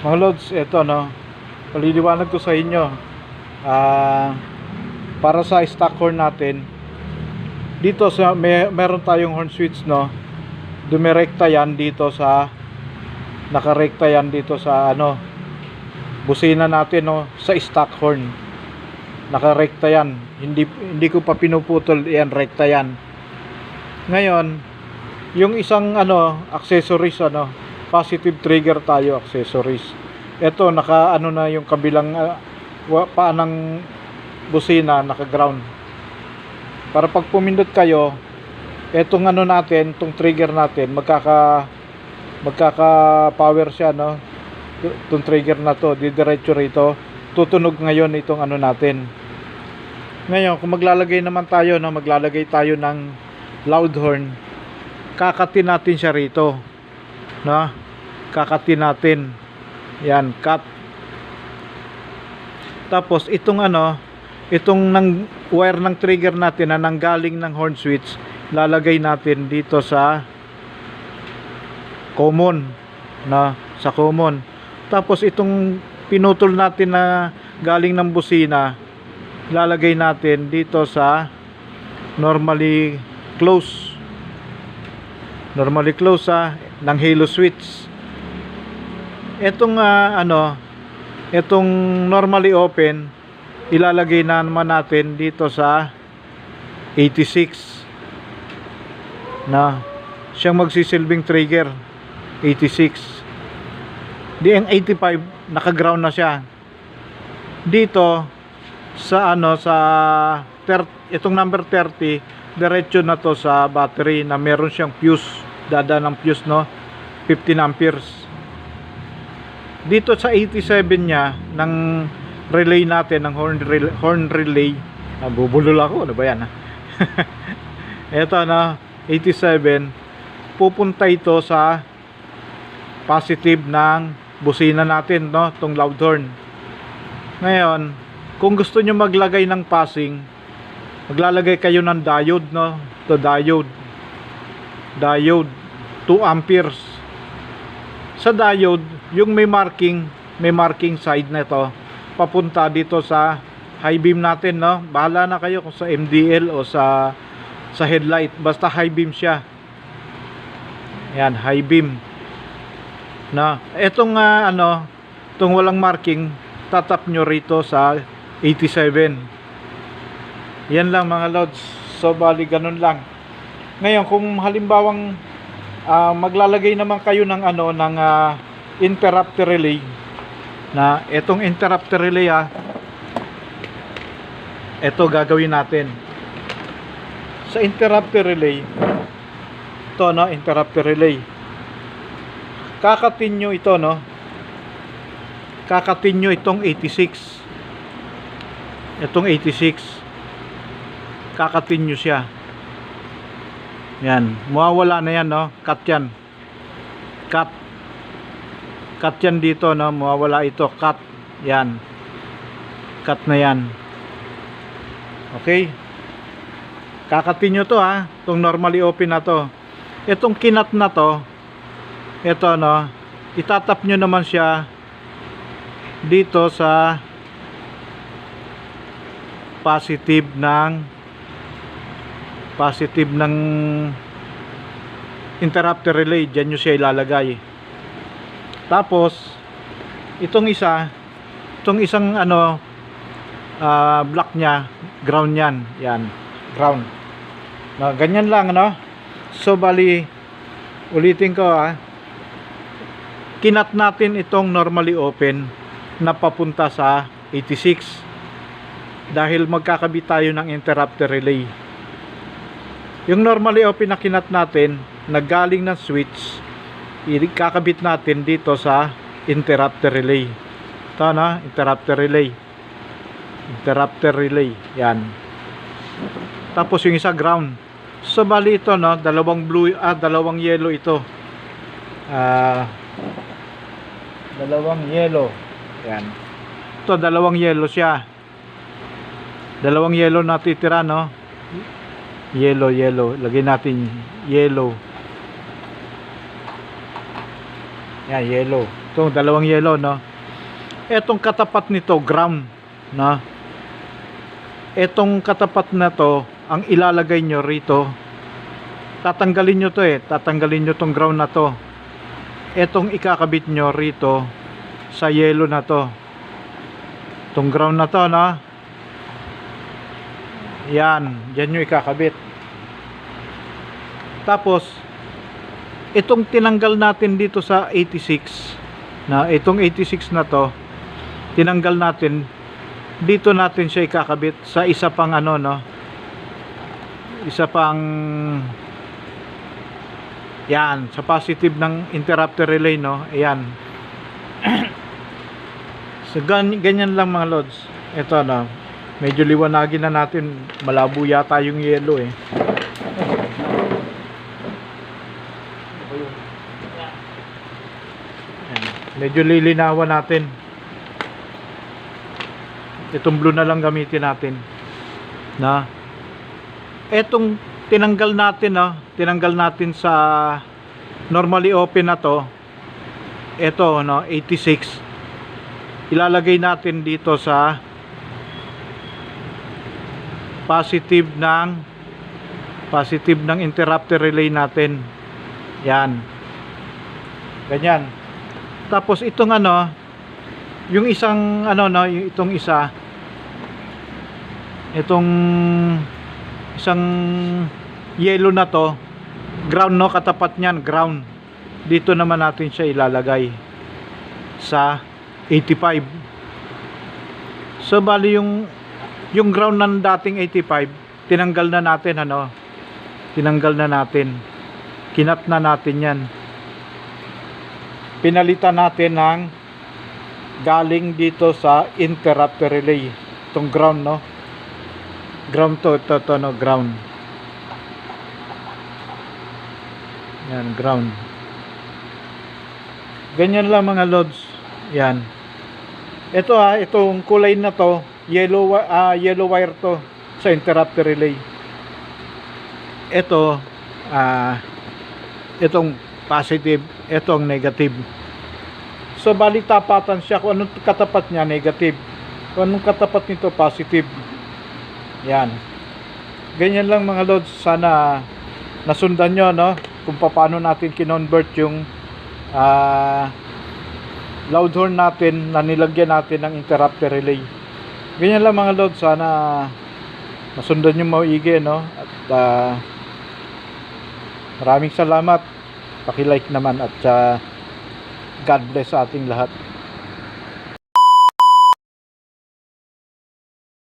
Mga Lods, eto no, paliliwanag ko sa inyo. Ah, para sa stock horn natin, dito sa may, meron tayong horn switch no. Dumirekta yan dito sa nakarekta yan dito sa ano busina natin no sa stock horn. Nakarekta yan. Hindi hindi ko pa pinuputol yan, rekta yan. Ngayon, yung isang ano accessories ano positive trigger tayo accessories. Ito naka ano na yung kabilang uh, paanang busina naka ground para pag pumindot kayo etong ano natin tong trigger natin magkaka magkaka power siya no? Itong trigger na to didiretso rito. Tutunog ngayon itong ano natin. Ngayon kung maglalagay naman tayo no? Maglalagay tayo ng loud horn kakatin natin siya rito no kakatin natin. Yan cut. Tapos itong ano itong nang wire ng trigger natin na nanggaling ng horn switch lalagay natin dito sa common na sa common. Tapos itong pinutol natin na galing ng busina lalagay natin dito sa normally close. Normally close sa ng halo switch. Etong ah, ano etong normally open ilalagay na naman natin dito sa 86 na siyang magsisilbing trigger 86 di ang 85 naka ground na siya. Dito sa ano sa itong number 30 diretso na to sa battery na meron siyang fuse dada ng fuse no? 15 amperes. Dito sa 87 niya ng relay natin ng horn relay, horn relay. Ah, bubulol ako ano ba yan eto na 87 pupunta ito sa positive ng busina natin no? Tong loud horn ngayon kung gusto nyo maglagay ng passing maglalagay kayo ng diode no? To diode. Diode 2 amperes. Sa diode yung may marking may marking side na ito papunta dito sa high beam natin no? Bahala na kayo kung sa MDL o sa sa headlight. Basta high beam siya. Yan high beam. Na etong ah, ano itong walang marking tatap nyo rito sa 87 yan lang mga lods. So bali ganun lang. Ngayon kung halimbawang ah, maglalagay naman kayo ng ano ng ah, interrupter relay. Na etong interrupter relay ah ito gagawin natin. Sa interrupter relay ito no interrupter relay. Kakatin nyo ito no? Kakatin nyo itong 86 itong 86 kakatin nyo siya yan. Mawawala na yan no? Cut yan. Cut. Cut yan dito no? Mawawala ito. Cut. Yan. Cut na yan. Okay? Kakatin nyo to ha? Itong normally open na to. Itong kinat na to ito no? Itatap nyo naman siya dito sa positive ng positive ng interrupter relay dyan nyo siya ilalagay. Tapos itong isa itong isang ano ah, block nya ground yan yan ground. Na ganyan lang no so bali ulitin ko ah. Kinat natin itong normally open na papunta sa 86 dahil magkakabit tayo ng interrupter relay yung normally open na kinat natin naggaling ng switch ikakabit natin dito sa interrupter relay. Ito na interrupter relay. Interrupter relay yan. Tapos yung isa ground. So bali ito no dalawang blue ah dalawang yellow ito. Ah dalawang yellow. Yan. Ito dalawang yellow siya. Dalawang yellow natitira no yellow yellow lagay natin yellow yan yellow Itong dalawang yellow, no? Etong katapat nito, ground, no? Etong katapat na to, ang ilalagay nyo rito, tatanggalin nyo to eh, tatanggalin nyo tong ground na to. Etong ikakabit nyo rito, sa yellow na to. Tong ground na to, no? Yan, yan yung ikakabit. Tapos, itong tinanggal natin dito sa 86, na itong 86 na to, tinanggal natin, dito natin siya ikakabit sa isa pang ano, no? Isa pang yan, sa positive ng interrupter relay, no? Ayan. so, gan ganyan lang mga lods. Ito, no? Medyo liwanagin na natin. Malabo yata yung yellow, eh. Medyo lilinawan natin. Itong blue na lang gamitin natin. Na. Etong tinanggal natin, no? Tinanggal natin sa normally open na to. Ito, no? 86. Ilalagay natin dito sa positive ng positive ng interrupter relay natin. Yan. Ganyan. Tapos itong ano, yung isang ano no, itong isa itong isang yellow na to, ground no, katapat niyan, ground. Dito naman natin siya ilalagay sa 85. So bali yung yung ground ng dating 85, tinanggal na natin ano. Tinanggal na natin. Kinat na natin 'yan. Pinalitan natin ng galing dito sa interrupter relay. Itong ground no. Ground to, to, to no, ground. Yan, ground. Ganyan lang mga loads. Yan. Ito ha, itong kulay na to, yellow ah, yellow wire to sa interrupter relay. Ito ah itong positive, itong negative. So bali tapatan siya kung anong katapat niya negative. Kung anong katapat nito positive. Yan. Ganyan lang mga loads. Sana nasundan nyo no kung paano natin kinonvert yung ah loud horn natin na nilagyan natin ng interrupter relay. Ganyan lang mga load, sana masundan yung maigi, no? At ah, maraming salamat. Paki-like naman at ah, God bless sa ating lahat.